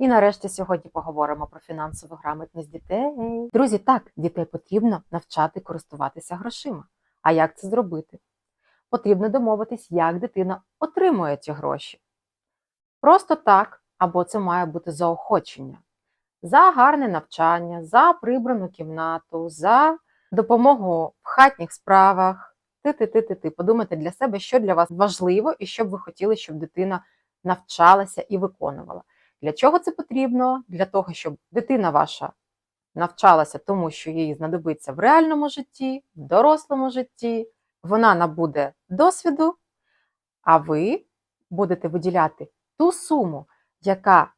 І нарешті сьогодні поговоримо про фінансову грамотність дітей. Друзі, так, дітей потрібно навчати користуватися грошима. А як це зробити? Потрібно домовитись, як дитина отримує ці гроші. Просто так, або це має бути заохочення. За гарне навчання, за прибрану кімнату, за допомогу в хатніх справах. Ти-ти-ти-ти-ти. Подумайте для себе, що для вас важливо і що б ви хотіли, щоб дитина навчалася і виконувала. Для чого це потрібно? Для того, щоб дитина ваша навчалася тому, що їй знадобиться в реальному житті, в дорослому житті, вона набуде досвіду, а ви будете виділяти ту суму, яка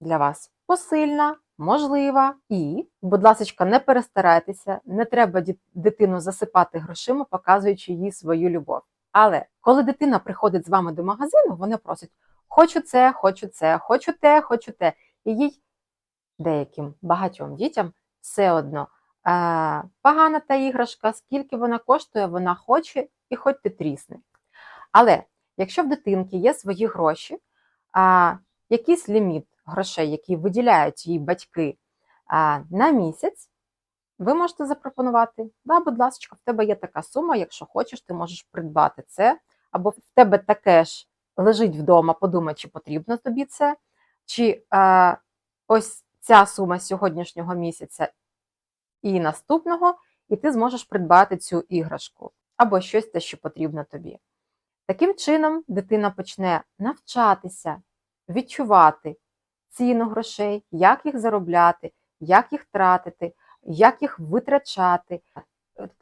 для вас посильна, можлива, і, будь ласка, не перестарайтеся, не треба дитину засипати грошима, показуючи їй свою любов. Але коли дитина приходить з вами до магазину, вона просить: хочу це, хочу це, хочу те, хочу те. І їй деяким багатьом дітям все одно а, погана та іграшка, скільки вона коштує, вона хоче і хоч ти трісни. Але якщо в дитинки є свої гроші, а, якийсь ліміт грошей, які виділяють їй батьки а, на місяць, ви можете запропонувати, да, будь ласка, в тебе є така сума, якщо хочеш, ти можеш придбати це, або в тебе таке ж лежить вдома, подумай, чи потрібно тобі це, чи а, ось ця сума сьогоднішнього місяця і наступного, і ти зможеш придбати цю іграшку або щось те, що потрібно тобі. Таким чином, дитина почне навчатися, відчувати ціну грошей, як їх заробляти, як їх тратити, як їх витрачати,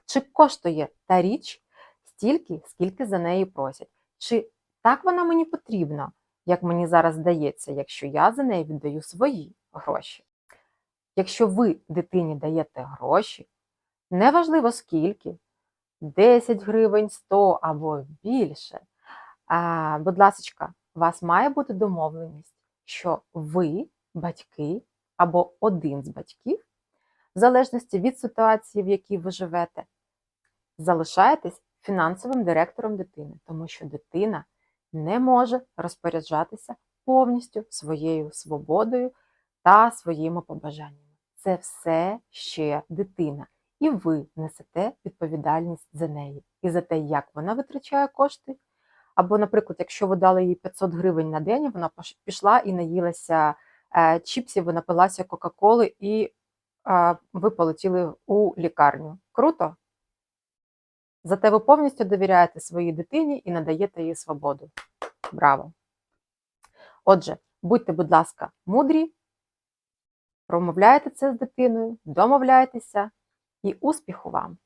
чи коштує та річ стільки, скільки за неї просять. Чи так вона мені потрібна, як мені зараз здається, якщо я за неї віддаю свої гроші. Якщо ви дитині даєте гроші, неважливо скільки, 10 гривень, 100 або більше, а, будь ласка, у вас має бути домовленість, що ви, батьки або один з батьків, в залежності від ситуації, в якій ви живете, залишаєтесь фінансовим директором дитини, тому що дитина не може розпоряджатися повністю своєю свободою та своїми побажаннями. Це все ще дитина, і ви несете відповідальність за неї і за те, як вона витрачає кошти. Або, наприклад, якщо ви дали їй 500 гривень на день, вона пішла і наїлася е, чіпсів, напилася Кока-Коли, і ви полетіли у лікарню. Круто? Зате ви повністю довіряєте своїй дитині і надаєте їй свободу. Браво! Отже, будьте, будь ласка, мудрі, промовляйте це з дитиною, домовляйтеся і успіху вам!